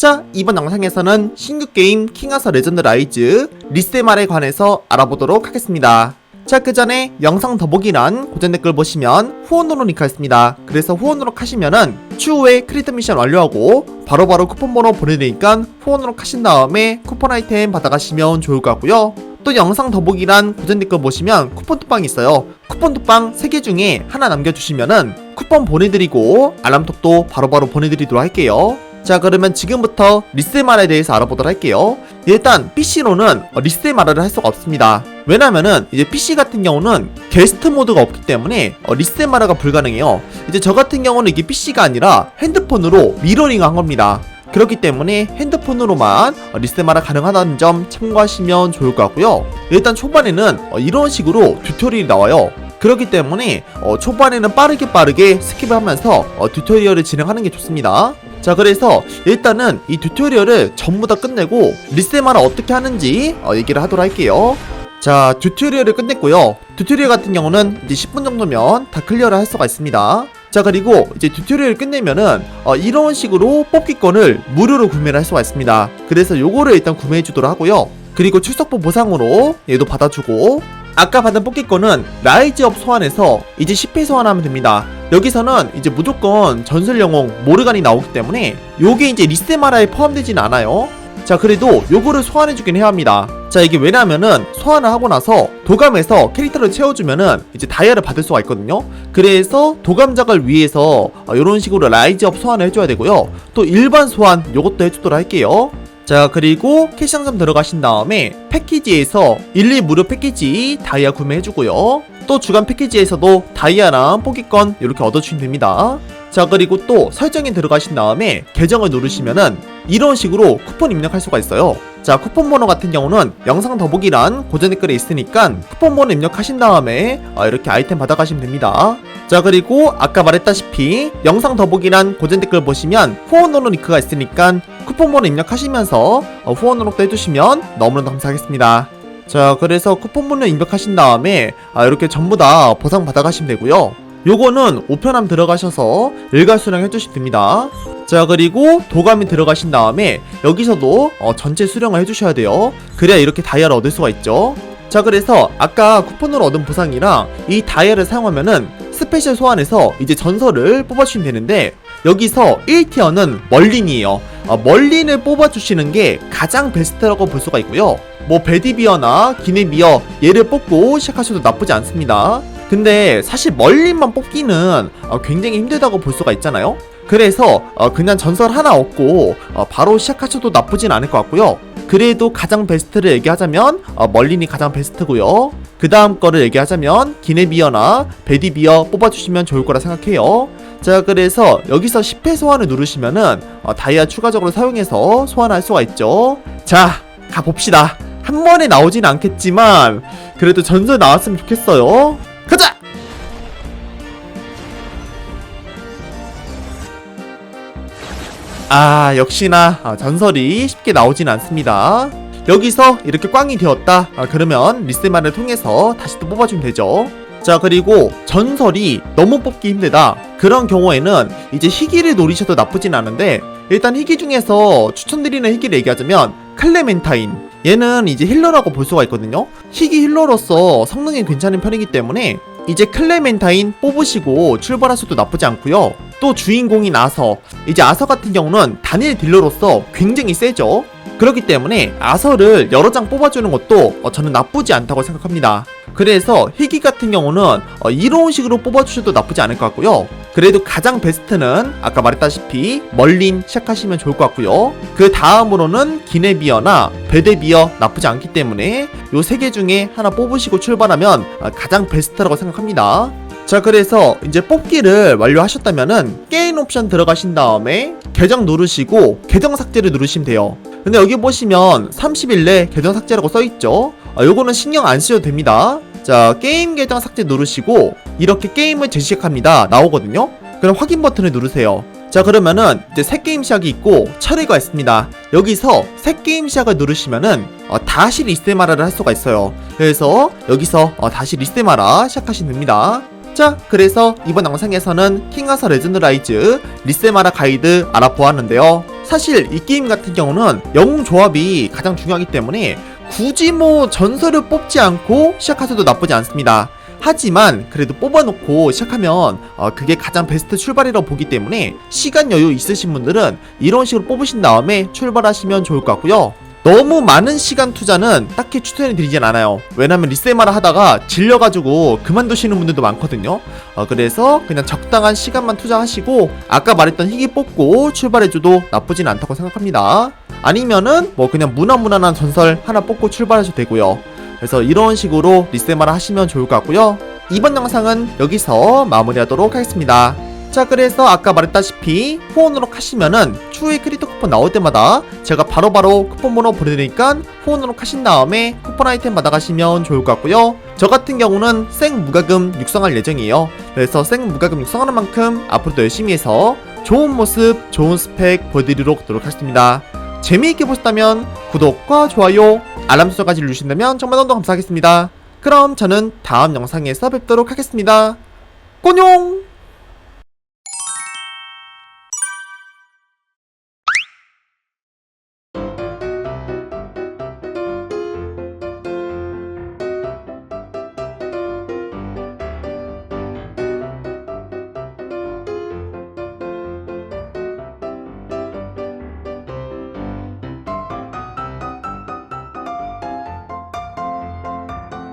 자, 이번 영상에서는 신규 게임 킹아서 레전드 라이즈 리세말에 관해서 알아보도록 하겠습니다. 자, 그 전에 영상 더보기란 고전 댓글 보시면 후원으로 링크했습니다. 그래서 후원으로 하시면은 추후에 크리트 미션 완료하고 바로바로 쿠폰 번호 보내드리니까 후원으로 하신 다음에 쿠폰 아이템 받아가시면 좋을 것 같고요. 또 영상 더보기란 고전 댓글 보시면 쿠폰 톡방이 있어요. 쿠폰 톡방 3개 중에 하나 남겨주시면은 쿠폰 보내드리고 알람톡도 바로바로 보내드리도록 할게요. 자 그러면 지금부터 리세마라에 대해서 알아보도록 할게요. 일단 PC로는 리세마라를 할 수가 없습니다. 왜냐면은 이제 PC 같은 경우는 게스트 모드가 없기 때문에 어, 리세마라가 불가능해요. 이제 저 같은 경우는 이게 PC가 아니라 핸드폰으로 미러링 한 겁니다. 그렇기 때문에 핸드폰으로만 어, 리세마라 가능하다는 점 참고하시면 좋을 것 같고요. 일단 초반에는 어, 이런 식으로 튜토리얼이 나와요 그렇기 때문에 어, 초반에는 빠르게 빠르게 스킵을 하면서 어, 튜토리얼을 진행하는 게 좋습니다. 자 그래서 일단은 이 튜토리얼을 전부 다 끝내고 리세마를 어떻게 하는지 어, 얘기를 하도록 할게요. 자 튜토리얼을 끝냈고요. 튜토리얼 같은 경우는 이제 10분 정도면 다 클리어를 할 수가 있습니다. 자 그리고 이제 튜토리얼을 끝내면은 어, 이런 식으로 뽑기권을 무료로 구매를 할 수가 있습니다. 그래서 요거를 일단 구매해 주도록 하고요. 그리고 출석부 보상으로 얘도 받아주고 아까 받은 뽑기권은 라이즈업 소환해서 이제 10회 소환하면 됩니다. 여기서는 이제 무조건 전설 영웅 모르간이 나오기 때문에 요게 이제 리세마라에 포함되진 않아요. 자 그래도 요거를 소환해주긴 해야 합니다. 자 이게 왜냐면은 소환을 하고 나서 도감에서 캐릭터를 채워주면은 이제 다이아를 받을 수가 있거든요. 그래서 도감작을 위해서 어, 이런 식으로 라이즈업 소환을 해줘야 되고요. 또 일반 소환 요것도 해주도록 할게요. 자 그리고 캐시 상점 들어가신 다음에 패키지에서 1, 2 무료 패키지 다이아 구매해주고요. 또 주간 패키지에서도 다이아랑 포기권 이렇게 얻어주시면 됩니다. 자 그리고 또 설정에 들어가신 다음에 계정을 누르시면은 이런 식으로 쿠폰 입력할 수가 있어요. 자 쿠폰 번호 같은 경우는 영상 더보기란 고전 댓글에 있으니까 쿠폰 번호 입력하신 다음에 어, 이렇게 아이템 받아가시면 됩니다 자 그리고 아까 말했다시피 영상 더보기란 고전 댓글 보시면 후원으로 링크가 있으니까 쿠폰 번호 입력하시면서 어, 후원으로도 해주시면 너무나 감사하겠습니다. 자 그래서 쿠폰 번호 입력하신 다음에 아, 이렇게 전부 다 보상 받아가시면 되고요. 요거는 우편함 들어가셔서 일괄수령 해주시면 됩니다. 자 그리고 도감이 들어가신 다음에 여기서도 어, 전체 수령을 해주셔야 돼요. 그래야 이렇게 다이아를 얻을 수가 있죠. 자 그래서 아까 쿠폰으로 얻은 보상이랑 이 다이아를 사용하면은 스페셜 소환해서 이제 전설을 뽑아주시면 되는데 여기서 1티어는 멀린이에요. 어, 멀린을 뽑아주시는 게 가장 베스트라고 볼 수가 있고요. 뭐 베디비어나 기네비어 얘를 뽑고 시작하셔도 나쁘지 않습니다. 근데 사실 멀린만 뽑기는 어, 굉장히 힘들다고 볼 수가 있잖아요. 그래서 어, 그냥 전설 하나 얻고 어, 바로 시작하셔도 나쁘진 않을 것 같고요. 그래도 가장 베스트를 얘기하자면 어, 멀린이 가장 베스트고요 그 다음 거를 얘기하자면 기네비어나 베디비어 뽑아주시면 좋을 거라 생각해요. 자 그래서 여기서 10회 소환을 누르시면은 어, 다이아 추가적으로 사용해서 소환할 수가 있죠. 자 가봅시다. 한 번에 나오진 않겠지만 그래도 전설 나왔으면 좋겠어요. 가자! 아 역시나 아, 전설이 쉽게 나오진 않습니다 여기서 이렇게 꽝이 되었다. 아, 그러면 리스만을 통해서 다시 또 뽑아주면 되죠. 자 그리고 전설이 너무 뽑기 힘들다. 그런 경우에는 이제 희귀를 노리셔도 나쁘진 않은데 일단 희귀 중에서 추천드리는 희귀를 얘기하자면 클레멘타인. 얘는 이제 힐러라고 볼 수가 있거든요. 희귀 힐러로서 성능이 괜찮은 편이기 때문에 이제 클레멘타인 뽑으시고 출발하셔도 나쁘지 않고요 또 주인공이 아서 이제 아서 같은 경우는 단일 딜러로서 굉장히 세죠. 그렇기 때문에 아서를 여러 장 뽑아주는 것도 어, 저는 나쁘지 않다고 생각합니다. 그래서 희귀 같은 경우는 어, 이런 식으로 뽑아주셔도 나쁘지 않을 것 같고요. 그래도 가장 베스트는 아까 말했다시피 멀린 시작하시면 좋을 것 같고요. 그 다음으로는 기네비어나 베데비어 나쁘지 않기 때문에 요 세 개 중에 하나 뽑으시고 출발하면 어, 가장 베스트라고 생각합니다 자 그래서 이제 뽑기를 완료하셨다면은 게임 옵션 들어가신 다음에 계정 누르시고 계정 삭제를 누르시면 돼요. 근데 여기 보시면 30일 내 계정 삭제라고 써있죠? 아, 요거는 신경 안 쓰셔도 됩니다. 자 게임 계정 삭제 누르시고 이렇게 게임을 재시작합니다. 나오거든요? 그럼 확인 버튼을 누르세요. 자 그러면은 이제 새 게임 시작이 있고 처리가 있습니다. 여기서 새 게임 시작을 누르시면은 어, 다시 리스테마라를 할 수가 있어요. 그래서 여기서 어, 다시 리스테마라 시작하시면 됩니다 자 그래서 이번 영상에서는 킹아서 레전드 라이즈 리세마라 가이드 알아보았는데요 사실 이 게임 같은 경우는 영웅 조합이 가장 중요하기 때문에 굳이 뭐 전설을 뽑지 않고 시작하셔도 나쁘지 않습니다. 하지만 그래도 뽑아놓고 시작하면 어, 그게 가장 베스트 출발이라고 보기 때문에 시간 여유 있으신 분들은 이런 식으로 뽑으신 다음에 출발하시면 좋을 것 같고요. 너무 많은 시간 투자는 딱히 추천해 드리진 않아요. 왜냐면 리세마를 하다가 질려가지고 그만두시는 분들도 많거든요. 어, 그래서 그냥 적당한 시간만 투자하시고 아까 말했던 희귀 뽑고 출발해줘도 나쁘진 않다고 생각합니다. 아니면은 뭐 그냥 무난무난한 전설 하나 뽑고 출발하셔도 되고요. 그래서 이런 식으로 리세마를 하시면 좋을 것 같고요. 이번 영상은 여기서 마무리하도록 하겠습니다. 자 그래서 아까 말했다시피 후원으로 하시면은 추후에 크리토 쿠폰 나올 때마다 제가 바로 바로 쿠폰 번호 보내드리니까 후원으로 하신 다음에 쿠폰 아이템 받아가시면 좋을 것 같고요. 저 같은 경우는 생 무과금 육성할 예정이에요. 그래서 생 무과금 육성하는 만큼 앞으로도 열심히 해서 좋은 모습 좋은 스펙 보여드리도록 노력하겠습니다. 재미있게 보셨다면 구독과 좋아요 알람 설정까지 누르신다면 정말 너무 감사하겠습니다. 그럼 저는 다음 영상에서 뵙도록 하겠습니다. 꼬뇽